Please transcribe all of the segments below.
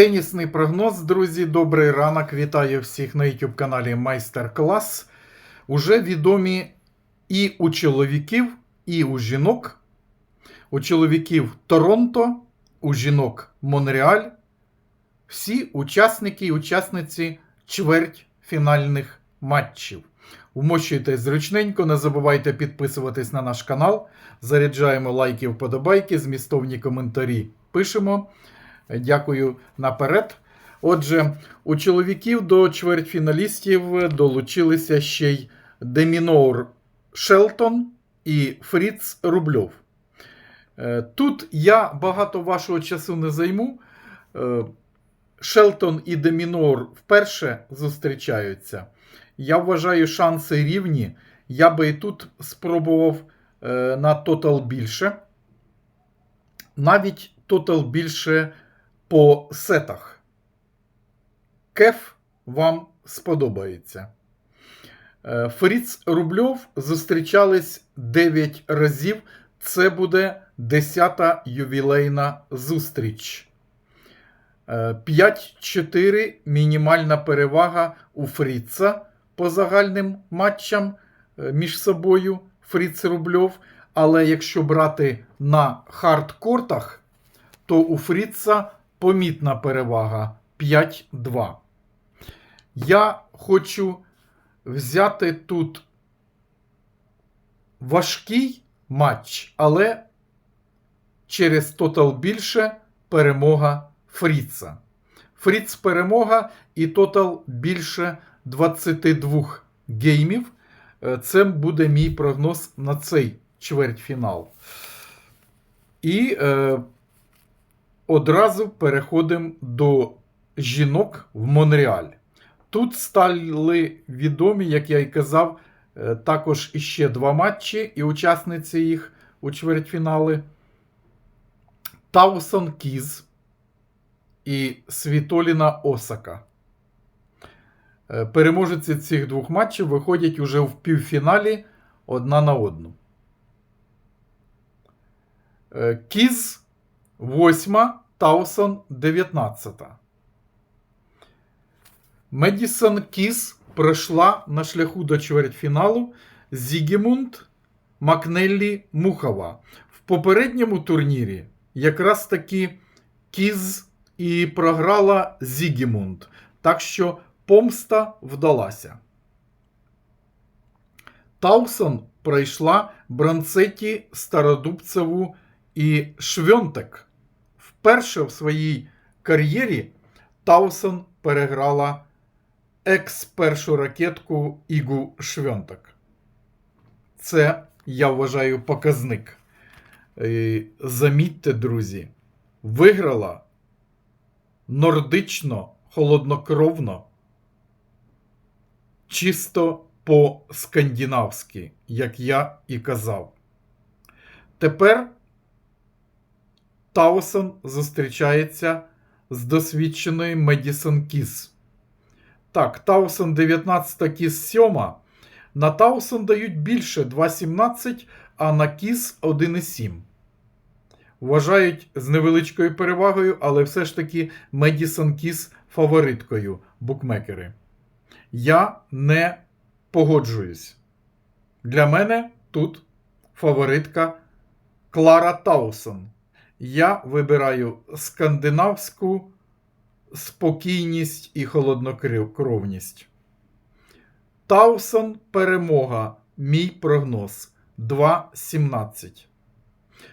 Тенісний прогноз, друзі, добрий ранок. Вітаю всіх на YouTube каналі Майстер Клас. Уже відомі і у чоловіків, і у жінок. У чоловіків Торонто, у жінок Монреаль. Всі учасники і учасниці чвертьфінальних матчів. Вмощуйте зручненько, не забувайте підписуватись на наш канал. Заряджаємо лайки, вподобайки, змістовні коментарі пишемо. Дякую наперед. Отже, у чоловіків до чвертьфіналістів долучилися ще й Демінор Шелтон і Фріц Рубльов. Е, Тут я багато вашого часу не займу. Е, Шелтон і Демінор вперше зустрічаються. Я вважаю шанси рівні. Я би і тут спробував е, на тотал більше. Навіть тотал більше по сетах. Кеф вам сподобається. Е, Фріц Рубльов зустрічались 9 разів. Це буде 10-та ювілейна зустріч. Е, 5-4 мінімальна перевага у Фріца по загальним матчам е, між собою Фріц Рубльов. Але якщо брати на хардкортах, то у Фріца помітна перевага 5-2. Я хочу взяти тут важкий матч, але через тотал більше перемога Фріца. Фріц перемога і тотал більше 22 геймів. Е, Це буде мій прогноз на цей чвертьфінал. І е, одразу переходимо до жінок в Монреаль. Тут стали відомі, як я і казав, е, також іще два матчі, і учасниці їх у чвертьфінали. Таусон Кіз і Світоліна Осака. Е, Переможці цих двох матчів виходять уже в півфіналі одна на одну. Е, Кіз 8, Таусон 19. Медісон Кіз пройшла на шляху до чвертьфіналу Зігімунд Макнеллі Мухова. В попередньому турнірі якраз таки Кіз і програла Зігімунд. Так що помста вдалася. Таусон пройшла Бранцеті Стародубцеву і Швьонтек. Вперше в своїй кар'єрі Таусон переграла екс-першу ракетку Ігу Швьонтек. Це, я вважаю, показник. Е, Замітьте, друзі, виграла нордично, холоднокровно, чисто по-скандинавськи, як я і казав. Тепер Таусон зустрічається з досвідченою Медісон Кіс. Так, Таусон 19 Кіс 7. На Таусон дають більше 2,17, а на Кіс 1,7. Вважають з невеличкою перевагою, але все ж таки Медісон Кіс фавориткою букмекери. Я не погоджуюсь. Для мене тут фаворитка Клара Таусон. Я вибираю скандинавську спокійність і холоднокровність. Таусон перемога. Мій прогноз 2-17.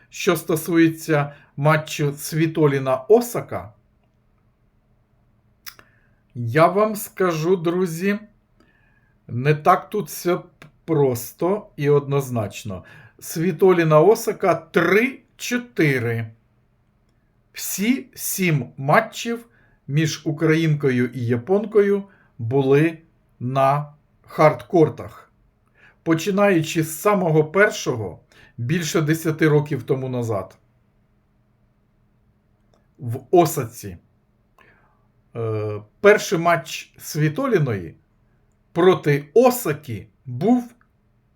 Що стосується матчу Світоліна Осака, я вам скажу, друзі, не так тут все просто і однозначно. Світоліна Осака 3-4. Всі сім матчів між українкою і японкою були на хардкортах. Починаючи з самого першого, більше 10 років тому назад. В Осаці. Е, перший матч Світоліної проти Осаки був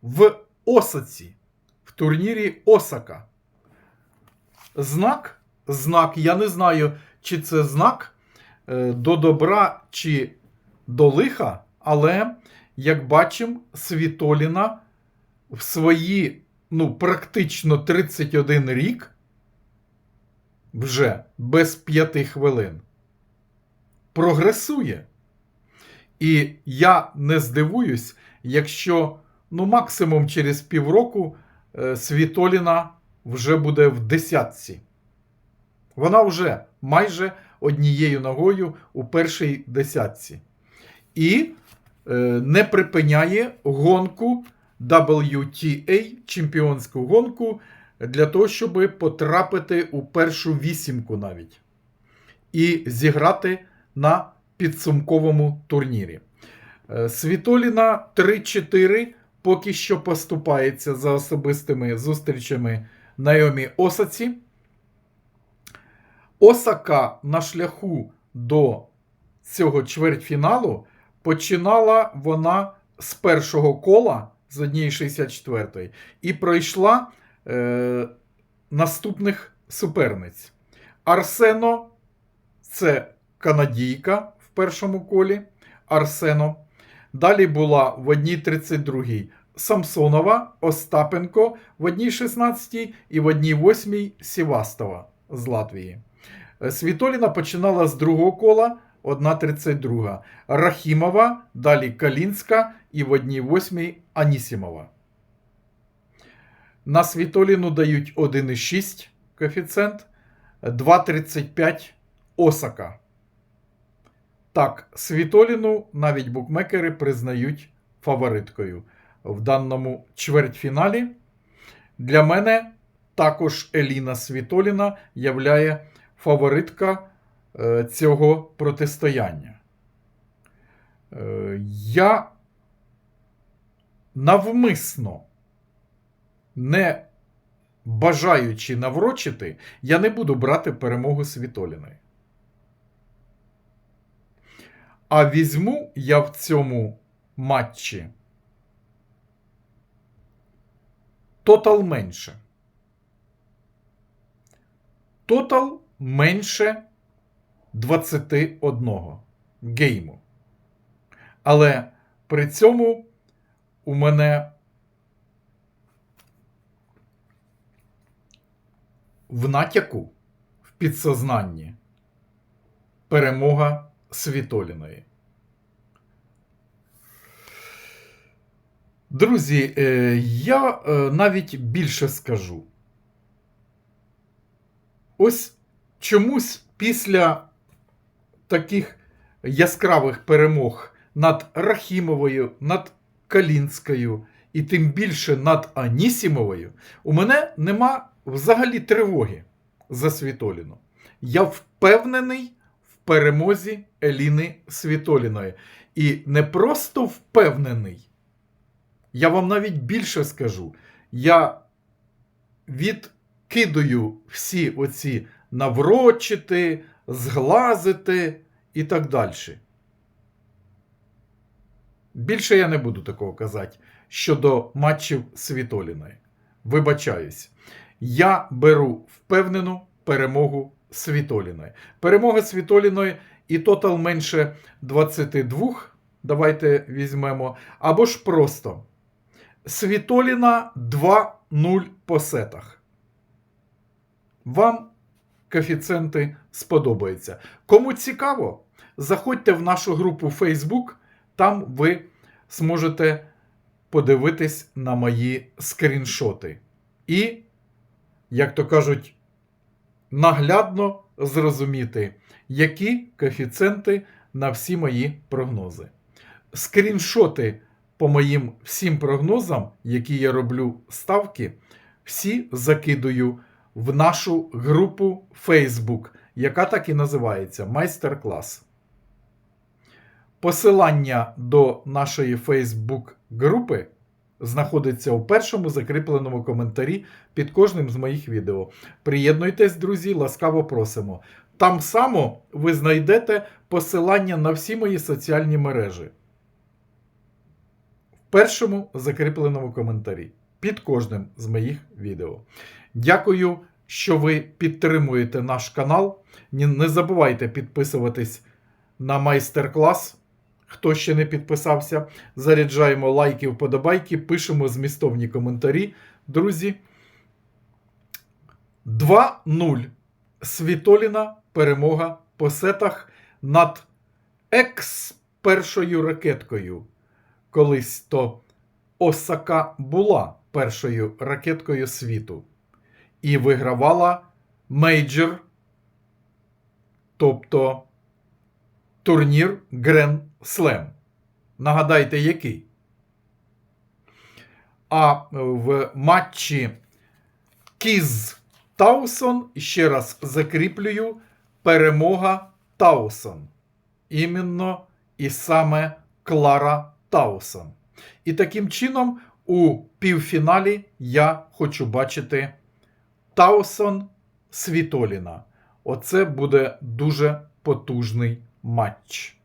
в Осаці, в турнірі Осака. Знак, знак, я не знаю, чи це знак, е, до добра чи до лиха, але, як бачимо, Світоліна в свої ну, практично 31 рік вже без 5 хвилин прогресує. І я не здивуюсь, якщо ну, максимум через півроку е, Світоліна вже буде в десятці. Вона вже майже однією ногою у першій десятці. І е, не припиняє гонку WTA, чемпіонську гонку, для того, щоб потрапити у першу вісімку навіть. І зіграти на підсумковому турнірі. Е, Світоліна 3-4 поки що поступається за особистими зустрічами Найомі Осаці. Осака на шляху до цього чвертьфіналу починала вона з першого кола з 1.64 і пройшла е, наступних суперниць. Арсено це канадійка в першому колі. Арсено. Далі була в 1.32 Самсонова, Остапенко в 1.16 і в 1.8 Сівастова з Латвії. Е, Світоліна починала з другого кола 1.32. Рахімова, далі Калінська і в 1.8 Анісімова. На Світоліну дають 1,6 коефіцієнт, 2,35 Осака. Так, Світоліну навіть букмекери признають фавориткою в даному чвертьфіналі. Для мене також Еліна Світоліна являє фаворитка е, цього протистояння. Е, я навмисно, не бажаючи наврочити, я не буду брати перемогу Світоліної. А візьму я в цьому матчі тотал менше. Тотал менше 21 гейму. Але при цьому у мене в натяку в підсознанні перемога Світоліної. Друзі, е, я е, навіть більше скажу. Ось чомусь після таких яскравих перемог над Рахімовою, над Калінською і тим більше над Анісімовою, у мене нема взагалі тривоги за Світоліну. Я впевнений в перемозі Еліни Світоліної. І не просто впевнений. Я вам навіть більше скажу. Я відкидаю всі оці наврочити, зглазити і так далі. Більше я не буду такого казати щодо матчів Світоліної. Вибачаюсь. Я беру впевнену перемогу Світоліної. Перемога Світоліної і тотал менше 22. Давайте візьмемо. Або ж просто. Світоліна 2-0 по сетах. Вам коефіцієнти сподобаються. Кому цікаво, заходьте в нашу групу Facebook, там ви зможете подивитись на мої скріншоти. І, як то кажуть, наглядно зрозуміти, які коефіцієнти на всі мої прогнози. Скріншоти по моїм всім прогнозам, які я роблю ставки, всі закидую в нашу групу Facebook, яка так і називається Майстер-клас. Посилання до нашої Facebook групи знаходиться у першому закріпленому коментарі під кожним з моїх відео. Приєднуйтесь, друзі, ласкаво просимо. Там само ви знайдете посилання на всі мої соціальні мережі. В першому закріпленому коментарі під кожним з моїх відео. Дякую, що ви підтримуєте наш канал. Не забувайте підписуватись на майстер-клас. Хто ще не підписався, заряджаємо лайки, вподобайки, пишемо змістовні коментарі. Друзі. 2-0. Світоліна перемога по сетах над екс першою ракеткою. Колись то Осака була першою ракеткою світу і вигравала мейджор, тобто турнір Grand Slam. Нагадайте, який? А в матчі Кіз Таусон, ще раз закріплюю, перемога Таусон. Іменно і саме Клара Таусон. І таким чином у півфіналі я хочу бачити Таусон Світоліна. Оце буде дуже потужний матч.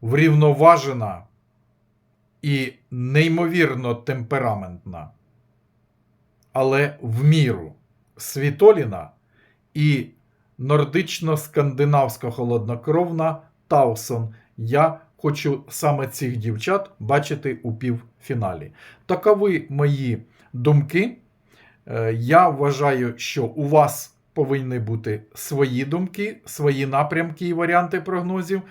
Врівноважена і неймовірно темпераментна, але в міру Світоліна і нордично-скандинавсько-холоднокровна Таусон. Я хочу саме цих дівчат бачити у півфіналі. Такові мої думки. Е, Я вважаю, що у вас повинні бути свої думки, свої напрямки і варіанти прогнозів.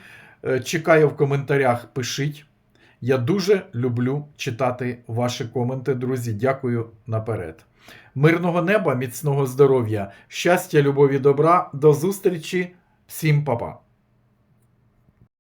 Е, Чекаю в коментарях, пишіть. Я дуже люблю читати ваші коменти, друзі. Дякую наперед. Мирного неба, міцного здоров'я, щастя, любові, добра. До зустрічі. Всім па-па.